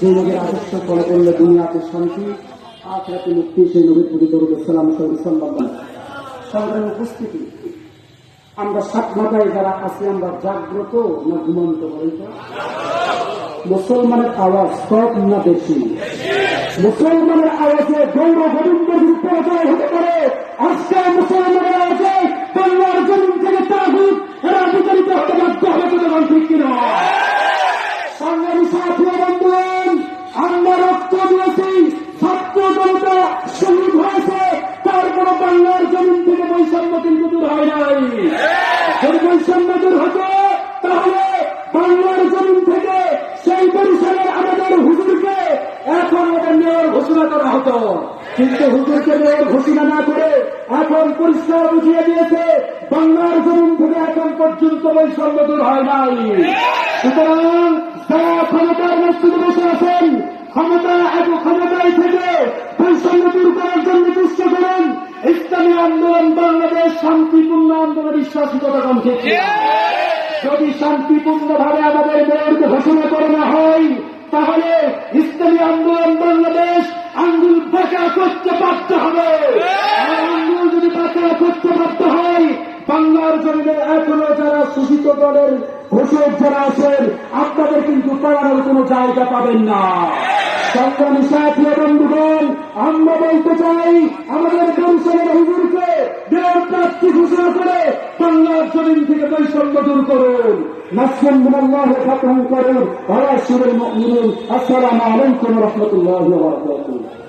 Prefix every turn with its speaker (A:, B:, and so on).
A: যে নবীর আদর্শ ফলো করলে দুনিয়াতে শান্তি, আখরাতে মুক্তি, সেই নবীর সরকারের উপস্থিতি, আমরা যারা আছি, আমরা জাগ্রত না ঘুমন্ত মুসলমানের আওয়াজ কম না বেশি? মুসলমানের আওয়াজে গৌর গোবিন্দ পরাজয় হতে পারে। আজকে মুসলমানের আওয়াজে বাংলার জমিন থেকে তাগুত এরা হতে বাধ্য হবে শহীদ হয়েছে তারপরে বাংলার জমিন থেকে বৈষম্য কিন্তু দূর হয় নাই। যদি বৈষম্য দূর হতো, তাহলে বাংলার জমিন থেকে সেই পরিসরের আমাদের হুজুরকে এখন ওদের নেওয়ার ঘোষণা করা হতো। কিন্তু হুজুরকে নেওয়ার ঘোষণা না করে এখন পরিষ্কার বুঝিয়ে দিয়েছে, বাংলার জমিন থেকে এখন পর্যন্ত বৈষম্য দূর হয় নাই। সুতরাং যারা ক্ষমতার মসজিদে বসে আছেন ক্ষমতা এবং ক্ষমতায় থেকে বৈষম্য দূর করার জন্য চেষ্টা করেন। ইসলামী আন্দোলন বাংলাদেশ শান্তিপূর্ণ আন্দোলন বিশ্বাসিকতা কমছে। যদি শান্তিপূর্ণ ভাবে আমাদের মেয়রকে ঘোষণা করে না হয়, তাহলে ইসলামী আন্দোলন বাংলাদেশ আঙ্গুল বাঁকা করতে বাধ্য হবে। আঙ্গুল যদি বাঁকা করতে বাধ্য হয়, বাংলার জমিনে এখনও যারা শোষিত দলের ঘোষক যারা আছেন, আপনাদের কিন্তু পালানোর কোনো জায়গা পাবেন না। সংগ্রামী সাথী বন্ধুগণ, আমরা বলতে চাই, আমাদের কৌশলের হুজুরকে দেওয়ার প্রার্থী ঘোষণা করে বাংলার জমিন থেকে বৈষম্য দূর করুন। নাসরুন মিনাল্লাহি ফাতহুন করুন ওয়া রাসূলুল আসসালামু আলাইকুম ওয়া রাহমাতুল্লাহি ওয়া বারাকাতুহু।